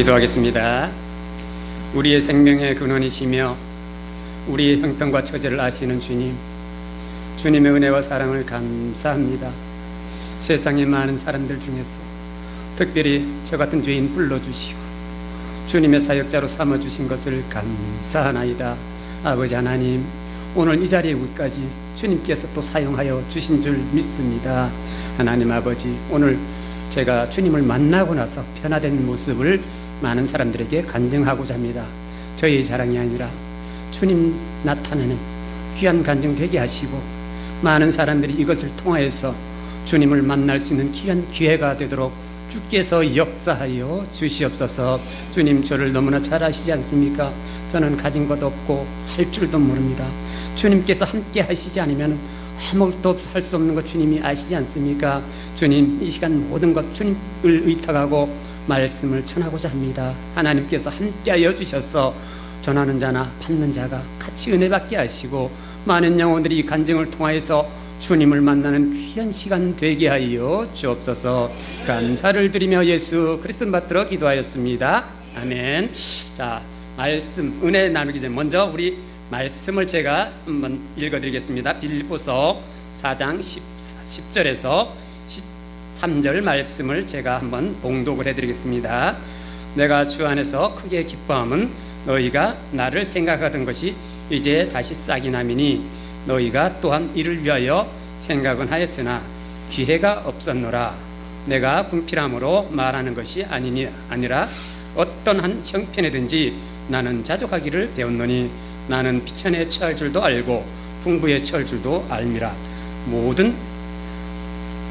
기도하겠습니다. 우리의 생명의 근원이시며 우리의 형편과 처지를 아시는 주님, 주님의 은혜와 사랑을 감사합니다. 세상의 많은 사람들 중에서 특별히 저 같은 죄인 불러주시고 주님의 사역자로 삼아주신 것을 감사하나이다. 아버지 하나님, 오늘 이 자리에 오기까지 주님께서 또 사용하여 주신 줄 믿습니다. 하나님 아버지, 오늘 제가 주님을 만나고 나서 변화된 모습을 많은 사람들에게 간증하고자 합니다. 저희 자랑이 아니라 주님 나타내는 귀한 간증 되게 하시고 많은 사람들이 이것을 통하여서 주님을 만날 수 있는 귀한 기회가 되도록 주께서 역사하여 주시옵소서 주님 저를 너무나 잘 아시지 않습니까? 저는 가진 것 없고 할 줄도 모릅니다. 주님께서 함께 하시지 않으면 아무것도 할 수 없는 것 주님이 아시지 않습니까? 주님 이 시간 모든 것 주님을 의탁하고 말씀을 전하고자 합니다. 하나님께서 함께하여 주셔서 전하는 자나 받는 자가 같이 은혜 받게 하시고 많은 영혼들이 이 간증을 통하여서 주님을 만나는 귀한 시간 되게 하여 주옵소서 감사를 드리며 예수 그리스도 받들어 기도하였습니다. 아멘. 자, 말씀 은혜 나누기 전 먼저 우리 말씀을 제가 한번 읽어드리겠습니다. 빌립보서 4장 10, 10절에서 13절 말씀을 제가 한번 봉독을 해드리겠습니다. 내가 주 안에서 크게 기뻐함은 너희가 나를 생각하던 것이 이제 다시 싹이 나미니 너희가 또한 이를 위하여 생각은 하였으나 기회가 없었노라. 내가 궁필함으로 말하는 것이 아니니 아니라 어떤 한 형편이든지 나는 자족하기를 배웠노니 나는 비천에 처할 줄도 알고 풍부에 처할 줄도 알미라. 모든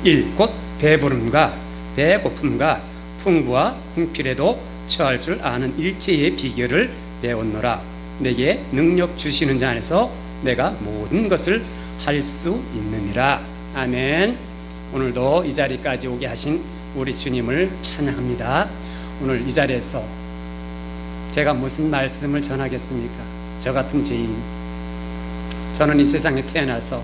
일, 곧 배부름과 배고픔과 풍부와 궁필에도 처할 줄 아는 일체의 비결을 배웠노라. 내게 능력 주시는 자 안에서 내가 모든 것을 할 수 있느니라. 아멘. 오늘도 이 자리까지 오게 하신 우리 주님을 찬양합니다. 오늘 이 자리에서 제가 무슨 말씀을 전하겠습니까? 저 같은 죄인. 저는 이 세상에 태어나서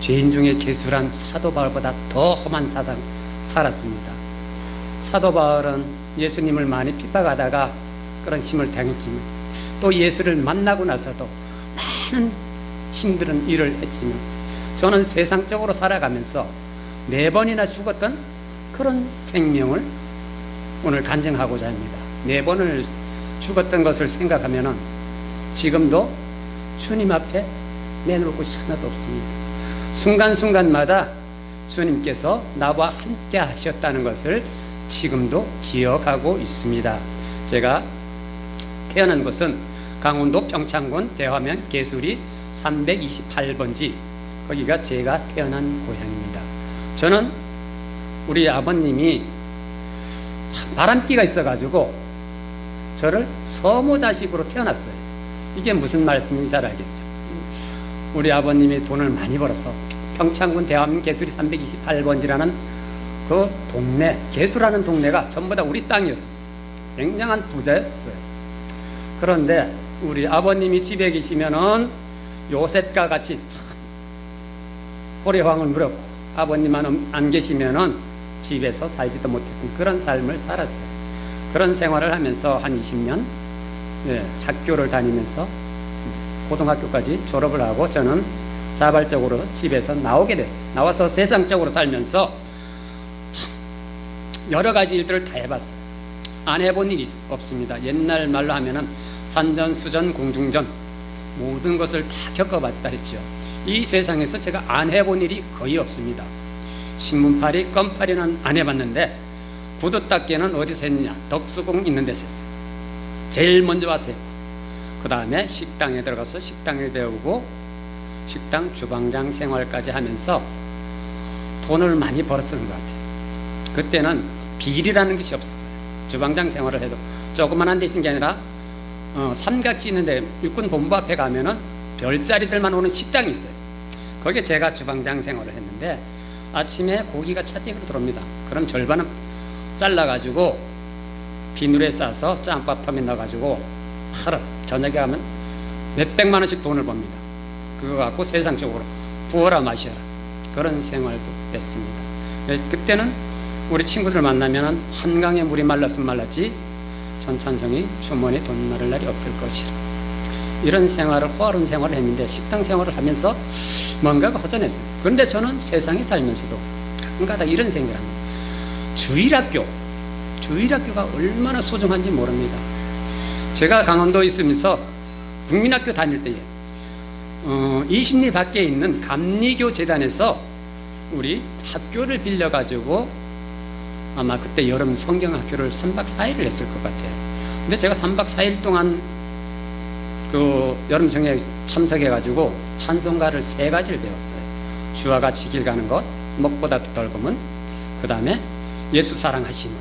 죄인 중에 개수란 사도 바울보다 더 험한 사상 살았습니다. 사도 바울은 예수님을 많이 핍박하다가 그런 힘을 당했지만 또 예수를 만나고 나서도 많은 힘든 일을 했지만 저는 세상적으로 살아가면서 네 번이나 죽었던 그런 생명을 오늘 간증하고자 합니다. 네 번을 죽었던 것을 생각하면은 지금도 주님 앞에 내놓을 곳이 하나도 없습니다. 순간순간마다 주님께서 나와 함께 하셨다는 것을 지금도 기억하고 있습니다. 제가 태어난 곳은 강원도 평창군 대화면 개수리 328번지 거기가 제가 태어난 고향입니다. 저는 우리 아버님이 바람기가 있어가지고 저를 서모 자식으로 태어났어요. 이게 무슨 말씀인지 잘 알겠죠. 우리 아버님이 돈을 많이 벌어서 평창군 대화면 개수리 328번지라는 그 동네 개수라는 동네가 전부 다 우리 땅이었어요. 굉장한 부자였어요. 그런데 우리 아버님이 집에 계시면은 요셉과 같이 참 호래황을 누렸고 아버님만 안 계시면은 집에서 살지도 못했던 그런 삶을 살았어요. 그런 생활을 하면서 한 20년 네, 학교를 다니면서 고등학교까지 졸업을 하고 저는 자발적으로 집에서 나오게 됐어요. 나와서 세상적으로 살면서 참 여러 가지 일들을 다 해봤어요. 안 해본 일이 없습니다. 옛날 말로 하면은 산전 수전 공중전 모든 것을 다 겪어봤다 했죠. 이 세상에서 제가 안 해본 일이 거의 없습니다. 신문팔이, 껌팔이는 안 해봤는데 구두 닦기는 어디서 했느냐? 덕수궁 있는 데서 했어요. 제일 먼저 와서 했고 그 다음에 식당에 들어가서 식당을 배우고 식당 주방장 생활까지 하면서 돈을 많이 벌었던 것 같아요. 그때는 비리라는 것이 없었어요. 주방장 생활을 해도 조그만한 데 있는 게 아니라 어, 삼각지 있는데 육군 본부 앞에 가면은 별자리들만 오는 식당이 있어요. 거기에 제가 주방장 생활을 했는데 아침에 고기가 차띠로 들어옵니다. 그럼 절반은 잘라가지고 비누에 싸서 짬밥통에 넣어가지고 하루 저녁에 가면 몇백만 원씩 돈을 법니다. 그거 갖고 세상적으로 부어라 마셔라. 그런 생활도 했습니다. 그때는 우리 친구들 만나면 한강에 물이 말랐으면 말랐지 전찬성이 주머니에 돈 나를 날이 없을 것이라 이런 생활을 호화로운 생활을 했는데 식당 생활을 하면서 뭔가가 허전했어요. 그런데 저는 세상에 살면서도 가끔가다 이런 생각을 합니다. 주일학교 주일학교가 얼마나 소중한지 모릅니다 제가 강원도에 있으면서 국민학교 다닐 때에 어, 20리 밖에 있는 감리교 재단에서 우리 학교를 빌려가지고 아마 그때 여름 성경학교를 3박 4일을 했을 것 같아요. 근데 제가 3박 4일 동안 그 여름 성경에 참석해가지고 찬송가를 세 가지를 배웠어요. 주와 같이 길 가는 것, 먹보다 덜 검은, 그 다음에 예수 사랑하시는.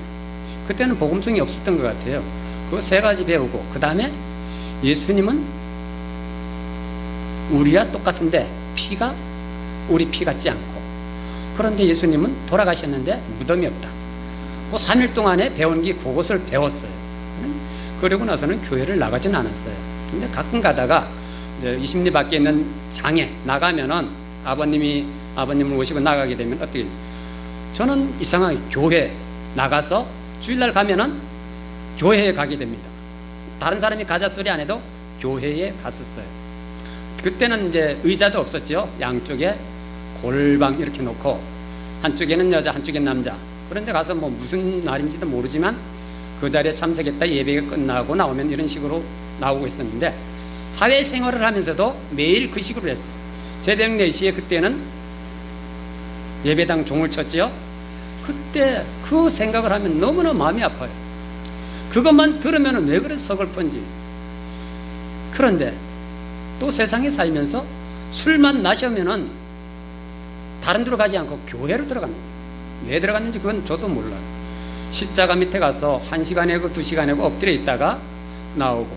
그때는 복음성이 없었던 것 같아요. 그 세 가지 배우고, 그 다음에 예수님은 우리와 똑같은데 피가 우리 피 같지 않고 그런데 예수님은 돌아가셨는데 무덤이 없다. 그 3일 동안에 배운 게 그것을 배웠어요. 그러고 나서는 교회를 나가진 않았어요. 근데 가끔 가다가 이제 20리 밖에 있는 장에 나가면은 아버님이 아버님을 모시고 나가게 되면 어떻게 저는 이상하게 교회 나가서 주일날 가면은 교회에 가게 됩니다. 다른 사람이 가자 소리 안 해도 교회에 갔었어요. 그때는 이제 의자도 없었죠. 양쪽에 골방 이렇게 놓고 한쪽에는 여자, 한쪽에는 남자. 그런데 가서 뭐 무슨 날인지도 모르지만 그 자리에 참석했다 예배가 끝나고 나오면 이런 식으로 나오고 있었는데 사회생활을 하면서도 매일 그 식으로 했어요. 새벽 4시에 그때는 예배당 종을 쳤지요. 그때 그 생각을 하면 너무나 마음이 아파요. 그것만 들으면 왜 그래 서글픈지. 그런데 또 세상에 살면서 술만 마시면은 다른 데로 가지 않고 교회로 들어갑니다. 왜 들어갔는지 그건 저도 몰라요. 십자가 밑에 가서 한 시간이고 두 시간이고 엎드려 있다가 나오고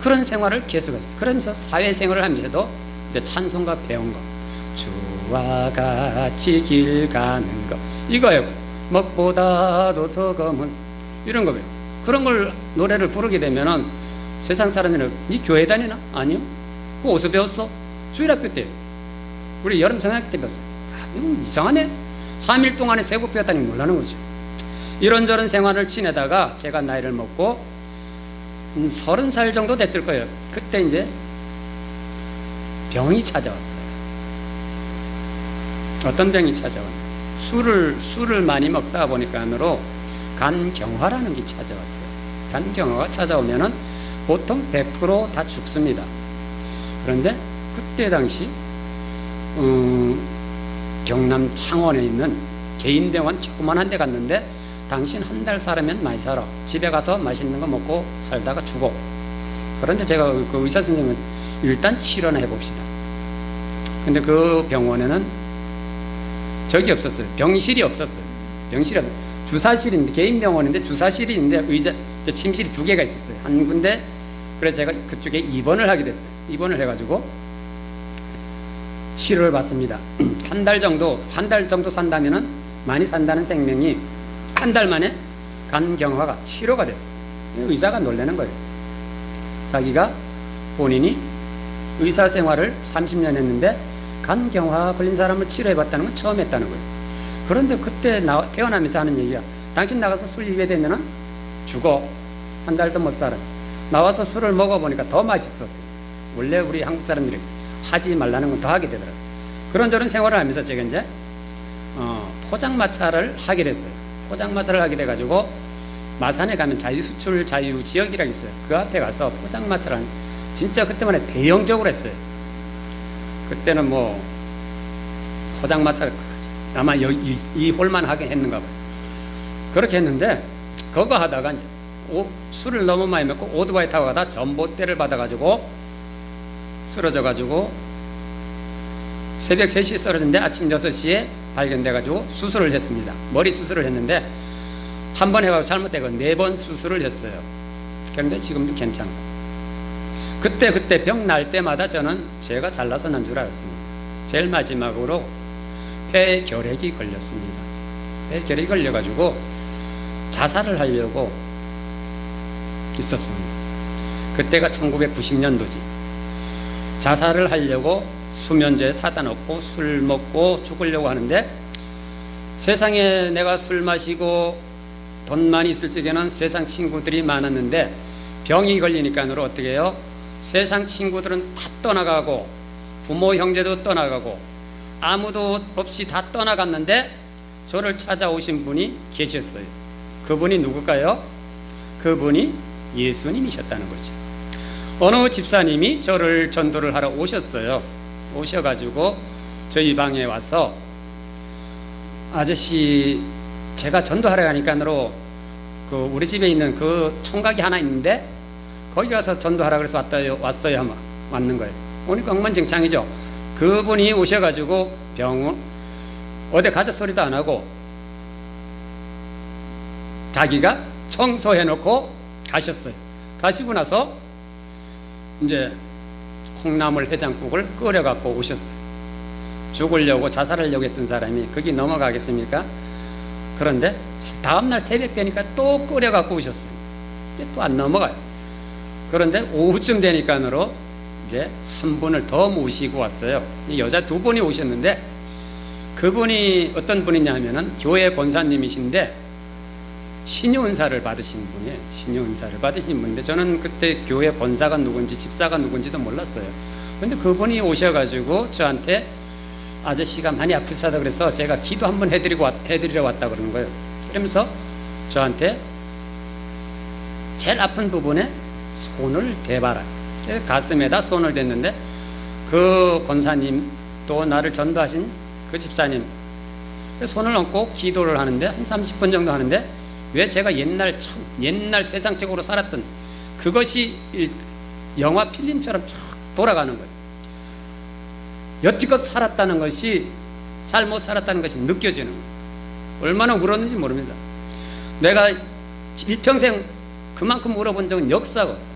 그런 생활을 계속했어요. 그러면서 사회생활을 하면서도 이제 찬송가 배운 거. 주와 같이 길 가는 거. 이거예요. 먹보다도 더 검은 이런 거예요. 그런 걸 노래를 부르게 되면은 세상 사람들은 이 교회 다니나? 아니요. 그 어디서 배웠어? 주일학교 때. 우리 여름 성학교 때 배웠어요. 아, 이건 이상하네. 3일 동안에 세곡 배웠다니 몰라는 거죠. 이런저런 생활을 지내다가 제가 나이를 먹고 음, 서른 살 정도 됐을 거예요. 그때 이제 병이 찾아왔어요. 어떤 병이 찾아왔나요? 술을 술을 많이 먹다 보니까으로 간경화라는 게 찾아왔어요. 간경화가 찾아오면은 보통 100%다 죽습니다. 그런데 그때 당시 어, 경남 창원에 있는 개인 병원 조그만한 데 갔는데 당신 한 달 살면 많이 살아. 집에 가서 맛있는 거 먹고 살다가 죽어. 그런데 제가 그 의사 선생님은 일단 치료나 해봅시다. 근데 그 병원에는 적이 없었어요. 병실이 없었어요. 병실이 없 주사실인데 개인 병원인데 주사실이 있는데 의자 침실이 두 개가 있었어요. 한 군데 그래서 제가 그쪽에 입원을 하게 됐어요. 입원을 해가지고 치료를 받습니다. 한 달 정도 한 달 정도 산다면은 많이 산다는 생명이 한 달 만에 간경화가 치료가 됐어요. 의사가 놀라는 거예요. 자기가 본인이 의사 생활을 30년 했는데 간경화 걸린 사람을 치료해봤다는 건 처음 했다는 거예요. 그런데 그때 나, 태어나면서 하는 얘기야. 당신 나가서 술 입에 되면은 죽어. 한 달도 못 살아. 나와서 술을 먹어보니까 더 맛있었어요. 원래 우리 한국 사람들이 하지 말라는 건 더 하게 되더라고요. 그런저런 생활을 하면서 제가 이제 어, 포장마차를 하게 됐어요. 포장마차를 하게 돼가지고 마산에 가면 자유수출 자유지역이라고 있어요. 그 앞에 가서 포장마차를 한, 진짜 그때만 해 대형적으로 했어요. 그때는 뭐 포장마차를 아마 이, 이 홀만 하게 했는가 봐요. 그렇게 했는데 그거 하다가 이제 오, 술을 너무 많이 먹고 오토바이 타고 가다 전봇대를 받아가지고 쓰러져가지고 새벽 3시에 쓰러졌는데 아침 6시에 발견돼가지고 수술을 했습니다. 머리 수술을 했는데 한 번 해가지고 잘못되고 네 번 수술을 했어요. 그런데 지금도 괜찮고. 그때 그때 병 날 때마다 저는 제가 잘나서 난 줄 알았습니다. 제일 마지막으로 폐결핵이 걸렸습니다. 폐결핵이 걸려가지고 자살을 하려고 있었습니다. 그때가 1990년도지. 자살을 하려고 수면제 사다 놓고 술 먹고 죽으려고 하는데 세상에 내가 술 마시고 돈만 있을 적에는 세상 친구들이 많았는데 병이 걸리니까로 어떻게 해요? 세상 친구들은 다 떠나가고 부모 형제도 떠나가고 아무도 없이 다 떠나갔는데 저를 찾아오신 분이 계셨어요. 그분이 누굴까요? 그분이 예수님이셨다는 거죠. 어느 집사님이 저를 전도를 하러 오셨어요. 오셔가지고 저희 방에 와서 아저씨 제가 전도하러 가니까로 그 우리 집에 있는 그 총각이 하나 있는데 거기 가서 전도하라 그래서 왔어요. 왔어요. 아마 왔는 거예요. 오니까 엉망진창이죠. 그분이 오셔가지고 병원 어디 가자 소리도 안 하고 자기가 청소해놓고 가셨어요. 가시고 나서 이제 콩나물 해장국을 끓여갖고 오셨어요. 죽으려고 자살하려고 했던 사람이 거기 넘어가겠습니까? 그런데 다음날 새벽 되니까 또 끓여갖고 오셨어요. 또 안 넘어가요. 그런데 오후쯤 되니까로 이제 한 분을 더 모시고 왔어요. 여자 두 분이 오셨는데 그분이 어떤 분이냐 하면은 교회 권사님이신데 신유 은사를 받으신 분이에요. 신유 은사를 받으신 분인데 저는 그때 교회 권사가 누군지 집사가 누군지도 몰랐어요. 근데 그분이 오셔가지고 저한테 아저씨가 많이 아프시다 그래서 제가 기도 한번 해드리고 왔, 해드리러 왔다 그러는 거예요. 그러면서 저한테 제일 아픈 부분에 손을 대봐라. 가슴에다 손을 댔는데 그 권사님 또 나를 전도하신 그 집사님 손을 얹고 기도를 하는데 한 30분 정도 하는데 왜 제가 옛날 참 옛날 세상적으로 살았던 그것이 영화 필름처럼 쭉 돌아가는 거예요. 여지껏 살았다는 것이 잘못 살았다는 것이 느껴지는 거예요. 얼마나 울었는지 모릅니다. 내가 일평생 그만큼 울어본 적은 역사가 없어요.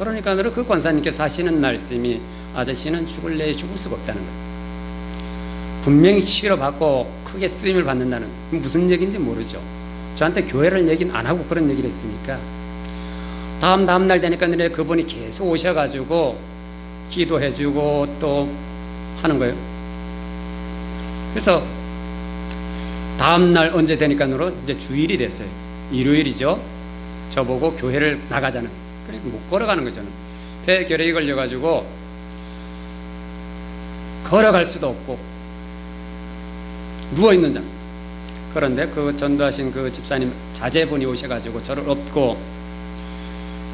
그러니까 그 권사님께서 하시는 말씀이 아저씨는 죽을래 죽을 수가 없다는 거예요. 분명히 치료받고 크게 쓰임을 받는다는 무슨 얘기인지 모르죠. 저한테 교회를 얘기는 안 하고 그런 얘기를 했으니까 다음 다음 날 되니까 그분이 계속 오셔가지고 기도해주고 또 하는 거예요. 그래서 다음 날 언제 되니까로 이제 주일이 됐어요. 일요일이죠. 저보고 교회를 나가자는. 그러니까 못 걸어가는 거죠. 폐결핵이 걸려가지고 걸어갈 수도 없고 누워 있는 장. 그런데 그 전도하신 그 집사님 자제분이 오셔가지고 저를 업고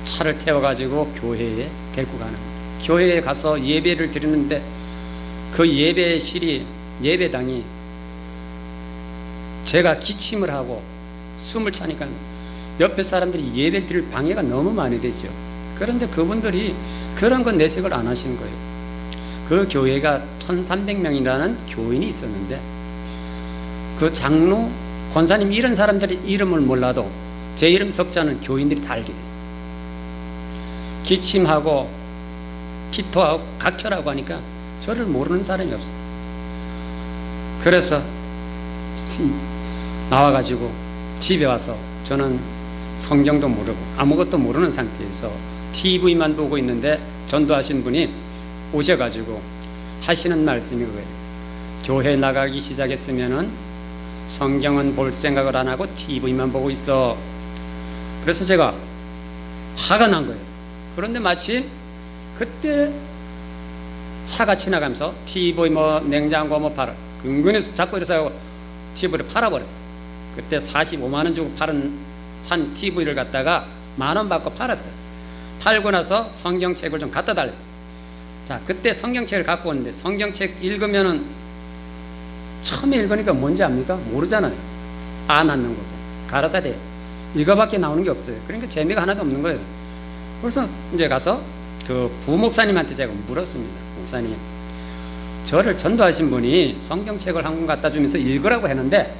차를 태워가지고 교회에 데리고 가는. 교회에 가서 예배를 드리는데 그 예배실이 예배당이 제가 기침을 하고 숨을 차니까 옆에 사람들이 예배 드릴 방해가 너무 많이 되죠. 그런데 그분들이 그런 건 내색을 안 하신 거예요. 그 교회가 1300명이라는 교인이 있었는데 그 장로, 권사님 이런 사람들의 이름을 몰라도 제 이름 석자는 교인들이 다 알게 됐어요. 기침하고 피토하고 각혈하고 하니까 저를 모르는 사람이 없어요. 그래서 나와가지고 집에 와서 저는 성경도 모르고 아무것도 모르는 상태에서 TV만 보고 있는데 전도하신 분이 오셔가지고 하시는 말씀이 그거예요. 교회 나가기 시작했으면은 성경은 볼 생각을 안 하고 TV만 보고 있어. 그래서 제가 화가 난 거예요. 그런데 마침 그때 차가 지나가면서 TV 뭐 냉장고 뭐 팔아 근근히 자꾸 이래서 TV를 팔아버렸어. 그때 45만 원 주고 팔은 산 TV를 갖다가 만 원 받고 팔았어요. 팔고 나서 성경책을 좀 갖다 달래. 자, 그때 성경책을 갖고 왔는데 성경책 읽으면은 처음에 읽으니까 뭔지 압니까? 모르잖아요. 안 낳는 거고 가라사대 이거밖에 나오는 게 없어요. 그러니까 재미가 하나도 없는 거예요. 그래서 이제 가서 그 부목사님한테 제가 물었습니다. 목사님, 저를 전도하신 분이 성경책을 한 권 갖다 주면서 읽으라고 했는데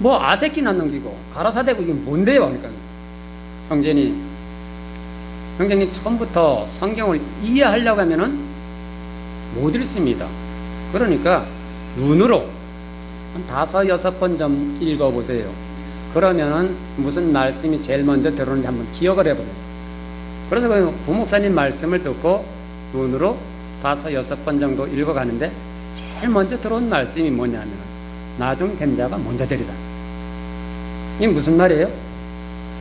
뭐 아새끼나 넘기고 가라사대고 이게 뭔데요? 그러니까 형제님, 형제님 처음부터 성경을 이해하려고 하면은 못 읽습니다. 그러니까 눈으로 한 다섯 여섯 번 좀 읽어보세요. 그러면은 무슨 말씀이 제일 먼저 들어오는지 한번 기억을 해보세요. 그래서 그 부목사님 말씀을 듣고 눈으로 다섯 여섯 번 정도 읽어가는데 제일 먼저 들어온 말씀이 뭐냐면 나중 된 자가 먼저 되리다. 이게 무슨 말이에요?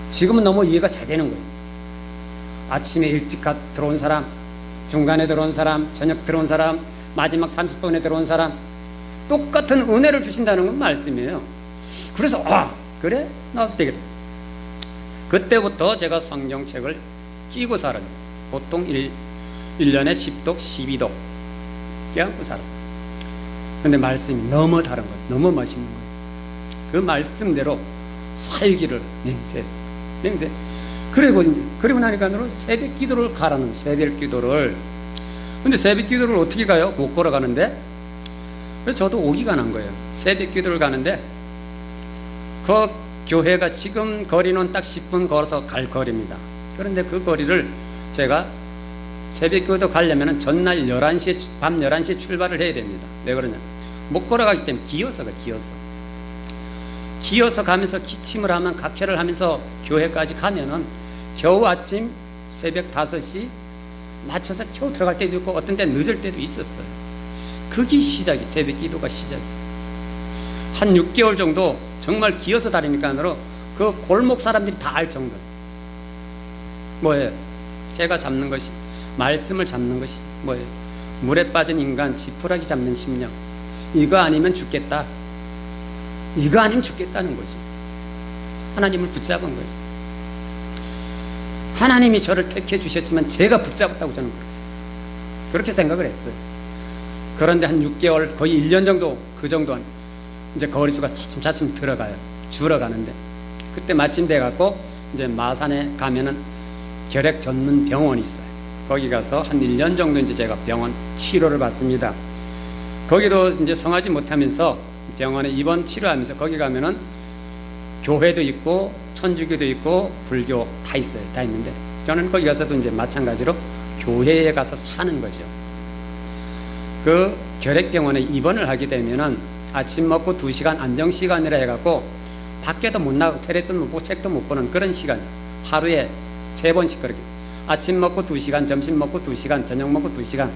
지금은 너무 이해가 잘 되는 거예요. 아침에 일찍 가- 들어온 사람, 중간에 들어온 사람, 저녁 들어온 사람, 마지막 30분에 들어온 사람, 똑같은 은혜를 주신다는 건 말씀이에요. 그래서, 아, 그래? 나도 되겠다. 그때부터 제가 성경책을 끼고 살아요. 보통 1, 일년에 10독, 12독 깨안고 살아요. 근데 말씀이 너무 다른 거예요. 너무 멋있는 거예요. 그 말씀대로 살기를 맹세했어요. 맹세. 그리고, 그리고 나니까는 새벽 기도를 가라는 새벽 기도를. 근데 새벽 기도를 어떻게 가요? 못 걸어가는데? 그래서 저도 오기가 난 거예요. 새벽 기도를 가는데, 그 교회가 지금 거리는 딱 10분 걸어서 갈 거리입니다. 그런데 그 거리를 제가 새벽 기도 가려면 전날 11시에, 밤 11시에 출발을 해야 됩니다. 왜 그러냐? 못 걸어가기 때문에 기어서 가 기어서. 기어서 가면서 기침을 하면 각혈을 하면서 교회까지 가면은 겨우 아침 새벽 5시 맞춰서 겨우 들어갈 때도 있고 어떤 때 늦을 때도 있었어요. 그게 시작이 새벽 기도가 시작이. 한 6개월 정도 정말 기어서 다니니까로 그 골목 사람들이 다 알 정도. 뭐예요? 제가 잡는 것이 말씀을 잡는 것이 뭐예요? 물에 빠진 인간 지푸라기 잡는 심령. 이거 아니면 죽겠다. 이거 아니면 죽겠다는 거지. 하나님을 붙잡은 거지. 하나님이 저를 택해 주셨지만 제가 붙잡았다고 저는 그랬어요. 그렇게 생각을 했어요. 그런데 한 6개월, 거의 1년 정도, 그 정도, 이제 거리수가 차츰차츰 들어가요. 줄어가는데. 그때 마침 돼갖고, 이제 마산에 가면은 결핵 전문 병원이 있어요. 거기 가서 한 1년 정도 이제 제가 병원 치료를 받습니다. 거기도 이제 성하지 못하면서 병원에 입원 치료하면서 거기 가면은 교회도 있고 천주교도 있고 불교 다 있어요. 다 있는데 저는 거기 가서도 이제 마찬가지로 교회에 가서 사는 거죠. 그 결핵병원에 입원을 하게 되면은 아침 먹고 두 시간 안정 시간이라 해갖고 밖에도 못 나가고 테레도 못 보고 책도 못 보는 그런 시간 하루에 세 번씩 그렇게 아침 먹고 두 시간 점심 먹고 두 시간 저녁 먹고 두 시간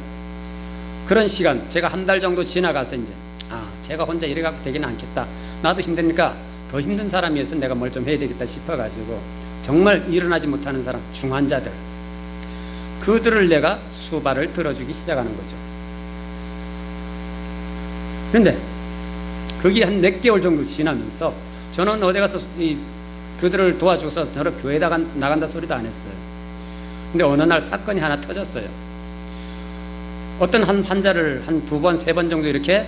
그런 시간 제가 한 달 정도 지나가서 이제 아 제가 혼자 이래 갖고 되기는 않겠다. 나도 힘드니까 더 힘든 사람이어서 내가 뭘 좀 해야 되겠다 싶어 가지고 정말 일어나지 못하는 사람 중환자들. 그들을 내가 수발을 들어주기 시작하는 거죠. 그런데 그게 한 몇 개월 정도 지나면서 저는 어디 가서 이 그들을 도와줘서 저를 교회 나간, 나간다 소리도 안 했어요. 근데 어느 날 사건이 하나 터졌어요. 어떤 한 환자를 한 두 번, 세 번 정도 이렇게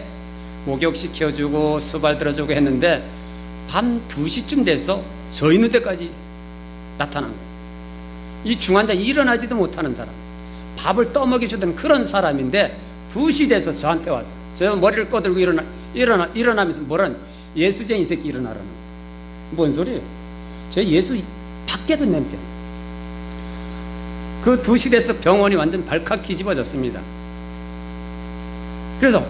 목욕시켜주고 수발 들어주고 했는데 밤 2시쯤 돼서 저 있는 데까지 나타난 거예요. 이 중환자 일어나지도 못하는 사람. 밥을 떠먹여주던 그런 사람인데 2시 돼서 저한테 와서 저 머리를 꺼들고 일어나, 일어나, 일어나면서 뭐라는 예수쟁이 새끼 일어나라는. 뭔 소리예요? 저 예수 밖에도 냄새. 그 2시 돼서 병원이 완전 발칵 뒤집어졌습니다. 그래서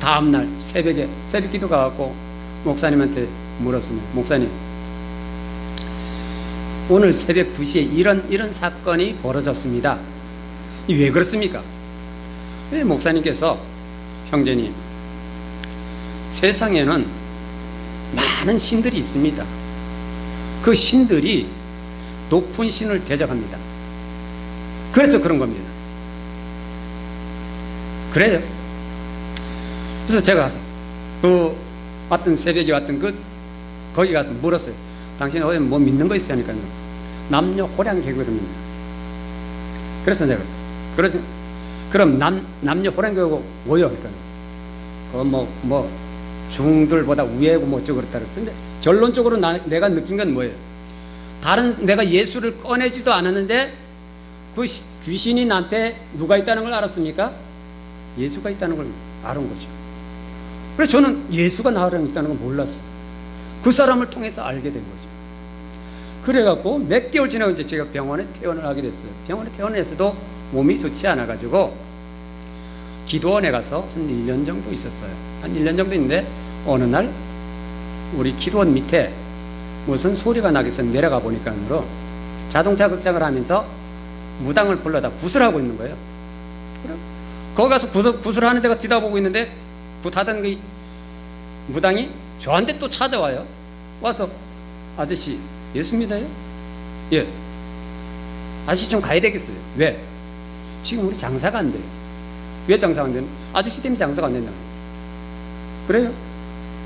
다음날 새벽에 새벽 기도 가갖고 목사님한테 물었습니다. 목사님, 오늘 새벽 2시에 이런 이런 사건이 벌어졌습니다. 이왜 그렇습니까? 네, 목사님께서 형제님, 세상에는 많은 신들이 있습니다. 그 신들이 높은 신을 대적합니다. 그래서 그런 겁니다. 그래요. 그래서 제가 가서 그 왔던 새벽에 왔던 그 거기 가서 물었어요. 당신 어디 뭐 믿는 거 있어요? 하니까요. 남녀 호량 개그입니다. 그래서 내가 그러 그럼 남 남녀 호량 개그 뭐요? 그러니까 그뭐뭐 중들보다 우애고 뭐 어쩌고 그렇다. 근데 결론적으로 나, 내가 느낀 건 뭐예요? 다른 내가 예수를 꺼내지도 않았는데 그 시- 귀신이 나한테 누가 있다는 걸 알았습니까? 예수가 있다는 걸 알은 거죠. 그래서 저는 예수가 나랑 있다는 걸 몰랐어. 그 사람을 통해서 알게 된 거죠. 그래갖고 몇 개월 지나고 이제 제가 병원에 퇴원을 하게 됐어요. 병원에 퇴원해서도 몸이 좋지 않아가지고 기도원에 가서 한 1년 정도 있었어요. 한 1년 정도 있는데 어느 날 우리 기도원 밑에 무슨 소리가 나겠어 내려가 보니까로 자동차 극장을 하면서 무당을 불러다 구슬하고 있는 거예요. 그래? 거기 가서 구슬, 구슬하는 데가 뒤다 보고 있는데 붓하던 그 무당이 저한테 또 찾아와요. 와서 아저씨 예수 믿어요? 예. 아저씨 좀 가야 되겠어요. 왜? 지금 우리 장사가 안 돼요. 왜 장사가 안 되는? 아저씨 때문에 장사가 안 된다. 그래요?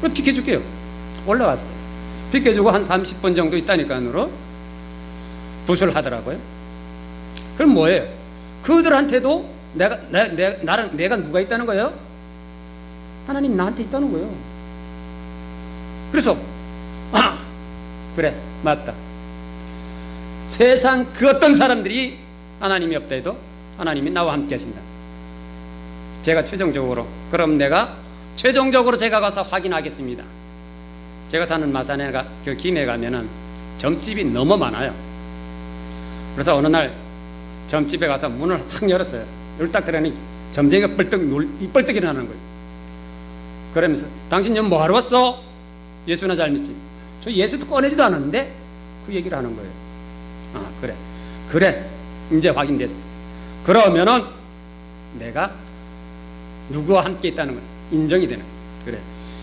그럼 비켜줄게요. 올라왔어요. 비켜주고 한 30분 정도 있다니까로 부술 하더라고요. 그럼 뭐예요? 그들한테도 내가 내, 내, 나랑 내가 누가 있다는 거예요? 하나님 나한테 있다는 거예요. 그래서 아, 그래 맞다. 세상 그 어떤 사람들이 하나님이 없다 해도 하나님이 나와 함께 하신다. 제가 최종적으로 그럼 내가 최종적으로 제가 가서 확인하겠습니다. 제가 사는 마산에 가, 그 김해 가면은 점집이 너무 많아요. 그래서 어느 날 점집에 가서 문을 확 열었어요. 열딱 들어니 점쟁이가 뻘떡 놀, 이 뻘떡 일어나는 거예요. 그러면서 당신 여기 뭐 하러 왔어? 예수나 잘 믿지. 저 예수도 꺼내지도 않았는데 그 얘기를 하는 거예요. 아 그래 그래 이제 확인됐어. 그러면은 내가 누구와 함께 있다는 건 인정이 되는 거예요. 그래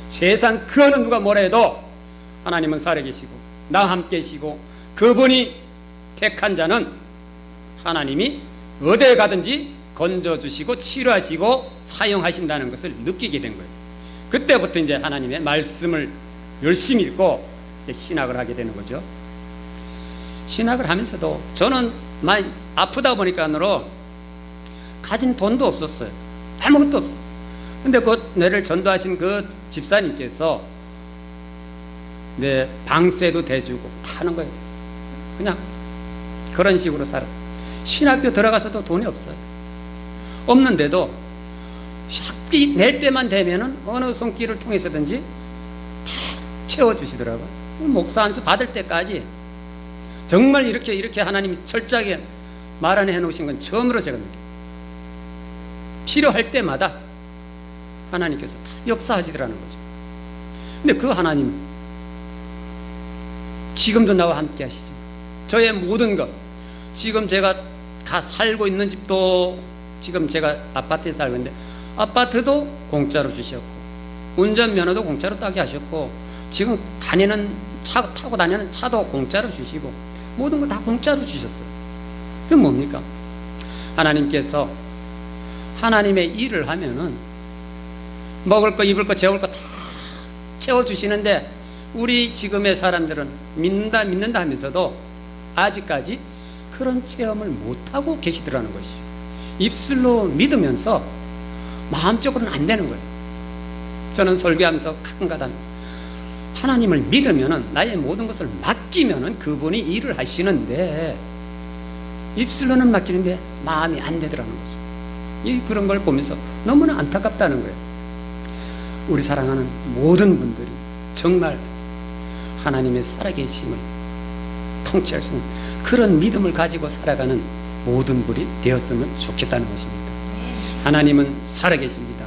세상 그 어느 누가 뭐라 해도 하나님은 살아계시고 나와 함께 계시고 그분이 택한 자는 하나님이 어디에 가든지 건져주시고 치료하시고 사용하신다는 것을 느끼게 된 거예요. 그때부터 이제 하나님의 말씀을 열심히 읽고 신학을 하게 되는 거죠. 신학을 하면서도 저는 많이 아프다 보니까로 가진 돈도 없었어요. 아무것도 없어. 근데 그 내를 전도하신 그 집사님께서 내 방세도 대주고 하는 거예요. 그냥 그런 식으로 살았어요. 신학교 들어가서도 돈이 없어요. 없는데도 학비 낼 때만 되면은 어느 손길을 통해서든지 다 채워주시더라고요. 목사 안수 받을 때까지 정말 이렇게 이렇게 하나님이 철저하게 마련해 놓으신 건 처음으로 제가 느껴요. 필요할 때마다 하나님께서 다 역사하시더라는 거죠. 근데 그 하나님 지금도 나와 함께 하시죠. 저의 모든 것 지금 제가 가 살고 있는 집도 지금 제가 아파트에 살고 있는데 아파트도 공짜로 주셨고 운전면허도 공짜로 따게 하셨고 지금 다니는 차 타고 다니는 차도 공짜로 주시고 모든 거 다 공짜로 주셨어요. 그 뭡니까? 하나님께서 하나님의 일을 하면은 먹을 거 입을 거 재울 거 다 채워 주시는데 우리 지금의 사람들은 믿는다 믿는다 하면서도 아직까지 그런 체험을 못 하고 계시더라는 것이죠. 입술로 믿으면서 마음적으로는 안 되는 거예요. 저는 설교하면서 가끔가다 하나님을 믿으면은 나의 모든 것을 맡기면은 그분이 일을 하시는데 입술로는 맡기는데 마음이 안 되더라는 거죠. 이 그런 걸 보면서 너무나 안타깝다는 거예요. 우리 사랑하는 모든 분들이 정말 하나님의 살아계심을 통치할 수 있는 그런 믿음을 가지고 살아가는 모든 분이 되었으면 좋겠다는 것입니다. 하나님은 살아계십니다.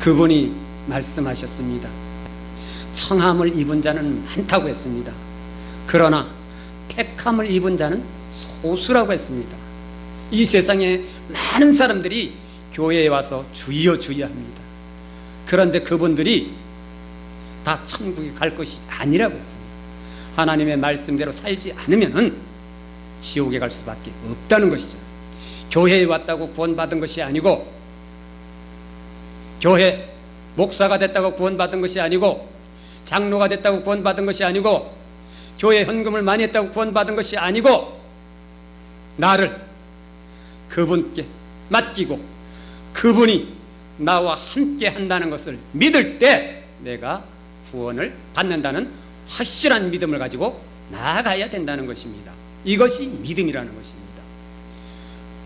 그분이 말씀하셨습니다. 청함을 입은 자는 많다고 했습니다. 그러나 택함을 입은 자는 소수라고 했습니다. 이 세상에 많은 사람들이 교회에 와서 주여 주여 합니다. 그런데 그분들이 다 천국에 갈 것이 아니라고 했습니다. 하나님의 말씀대로 살지 않으면은 지옥에 갈 수밖에 없다는 것이죠. 교회에 왔다고 구원받은 것이 아니고 교회 목사가 됐다고 구원받은 것이 아니고 장로가 됐다고 구원받은 것이 아니고 교회 헌금을 많이 했다고 구원받은 것이 아니고 나를 그분께 맡기고 그분이 나와 함께 한다는 것을 믿을 때 내가 구원을 받는다는 확실한 믿음을 가지고 나아가야 된다는 것입니다. 이것이 믿음이라는 것입니다.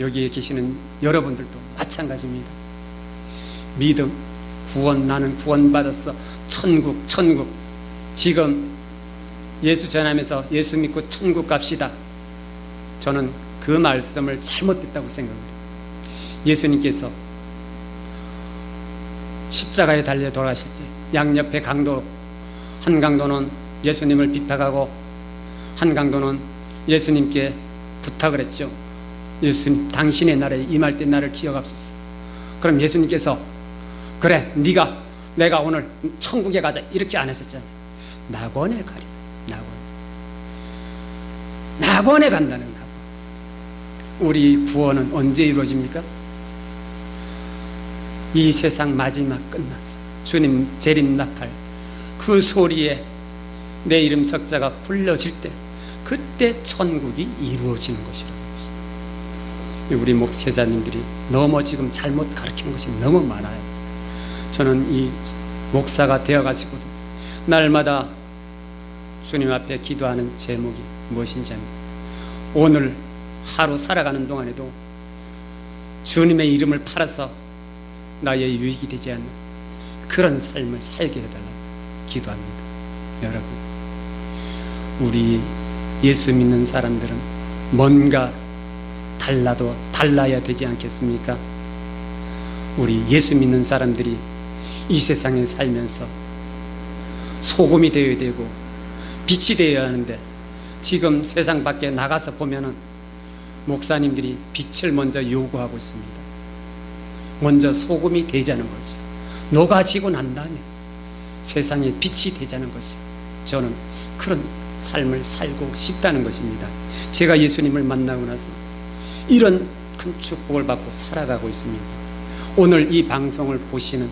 여기에 계시는 여러분들도 마찬가지입니다. 믿음, 구원, 나는 구원받았어. 천국, 천국. 지금 예수 전하면서 예수 믿고 천국 갑시다. 저는 그 말씀을 잘못됐다고 생각합니다. 예수님께서 십자가에 달려 돌아가실 때 양옆에 강도 한 강도는 예수님을 비판하고 한 강도는 예수님께 부탁을 했죠. 예수님 당신의 나라에 임할 때 나를 기억하소서. 그럼 예수님께서 그래 네가 내가 오늘 천국에 가자 이렇게 안 했었잖아요. 낙원에 가리 낙원. 낙원에 간다는 낙원. 우리 구원은 언제 이루어집니까? 이 세상 마지막 끝났어. 주님 재림 나팔 그 소리에 내 이름 석자가 불러질 때 그때 천국이 이루어지는 것이라고. 우리 목회자님들이 너무 지금 잘못 가르치는 것이 너무 많아요. 저는 이 목사가 되어가지고도 날마다 주님 앞에 기도하는 제목이 무엇인지 합니다. 오늘 하루 살아가는 동안에도 주님의 이름을 팔아서 나의 유익이 되지 않는 그런 삶을 살게 해달라고 기도합니다. 여러분, 우리 예수 믿는 사람들은 뭔가 달라도 달라야 되지 않겠습니까? 우리 예수 믿는 사람들이 이 세상에 살면서 소금이 되어야 되고 빛이 되어야 하는데 지금 세상 밖에 나가서 보면은 목사님들이 빛을 먼저 요구하고 있습니다. 먼저 소금이 되자는 거죠. 녹아지고 난 다음에 세상에 빛이 되자는 것이요. 저는 그런 삶을 살고 싶다는 것입니다. 제가 예수님을 만나고 나서 이런 큰 축복을 받고 살아가고 있습니다. 오늘 이 방송을 보시는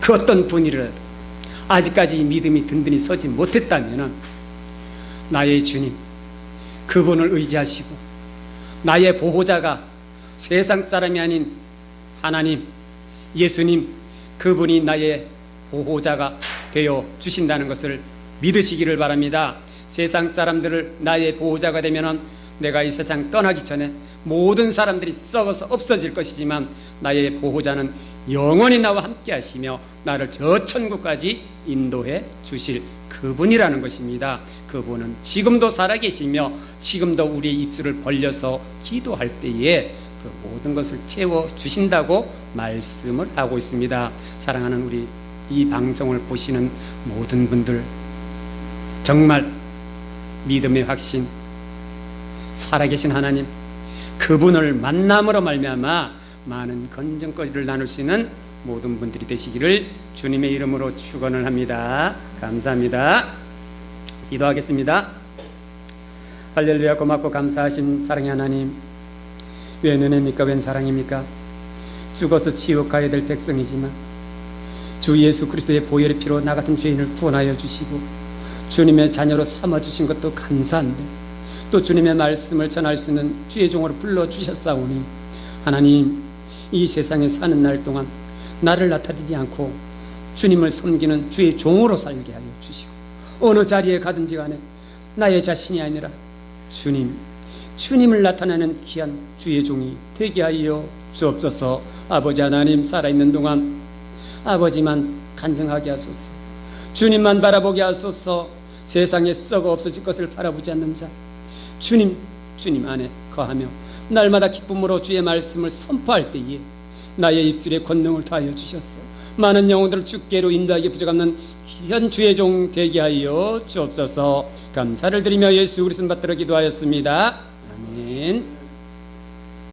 그 어떤 분이라도 아직까지 이 믿음이 든든히 서지 못했다면 나의 주님 그분을 의지하시고 나의 보호자가 세상 사람이 아닌 하나님 예수님 그분이 나의 보호자가 되어 주신다는 것을 믿으시기를 바랍니다. 세상 사람들을 나의 보호자가 되면은 내가 이 세상 떠나기 전에 모든 사람들이 썩어서 없어질 것이지만 나의 보호자는 영원히 나와 함께 하시며 나를 저 천국까지 인도해 주실 그분이라는 것입니다. 그분은 지금도 살아계시며 지금도 우리의 입술을 벌려서 기도할 때에 그 모든 것을 채워 주신다고 말씀을 하고 있습니다. 사랑하는 우리 이 방송을 보시는 모든 분들 정말 믿음의 확신 살아계신 하나님 그분을 만남으로 말미암아 많은 건전거리를 나눌 수 있는 모든 분들이 되시기를 주님의 이름으로 축원을 합니다. 감사합니다. 기도하겠습니다. 할렐루야 고맙고 감사하신 사랑의 하나님 왜 은혜입니까? 웬 사랑입니까? 죽어서 지옥 가야 될 백성이지만 주 예수 그리스도의 보혈의 피로 나 같은 죄인을 구원하여 주시고 주님의 자녀로 삼아 주신 것도 감사한데 또 주님의 말씀을 전할 수 있는 주의 종으로 불러 주셨사오니 하나님 이 세상에 사는 날 동안 나를 나타내지 않고 주님을 섬기는 주의 종으로 살게 하여 주시고 어느 자리에 가든지 간에 나의 자신이 아니라 주님 주님을 나타내는 귀한 주의 종이 되게 하여 주옵소서. 아버지 하나님 살아있는 동안 아버지만 간증하게 하소서. 주님만 바라보게 하소서. 세상에 썩어 없어질 것을 바라보지 않는 자 주님 주님 안에 거하며 날마다 기쁨으로 주의 말씀을 선포할 때에 나의 입술에 권능을 더하여 주셨어 많은 영혼들을 주께로 인도하기 부족없는 귀한 주의 종 되게 하여 주옵소서. 감사를 드리며 예수 그리스도 받들어 기도하였습니다. 아멘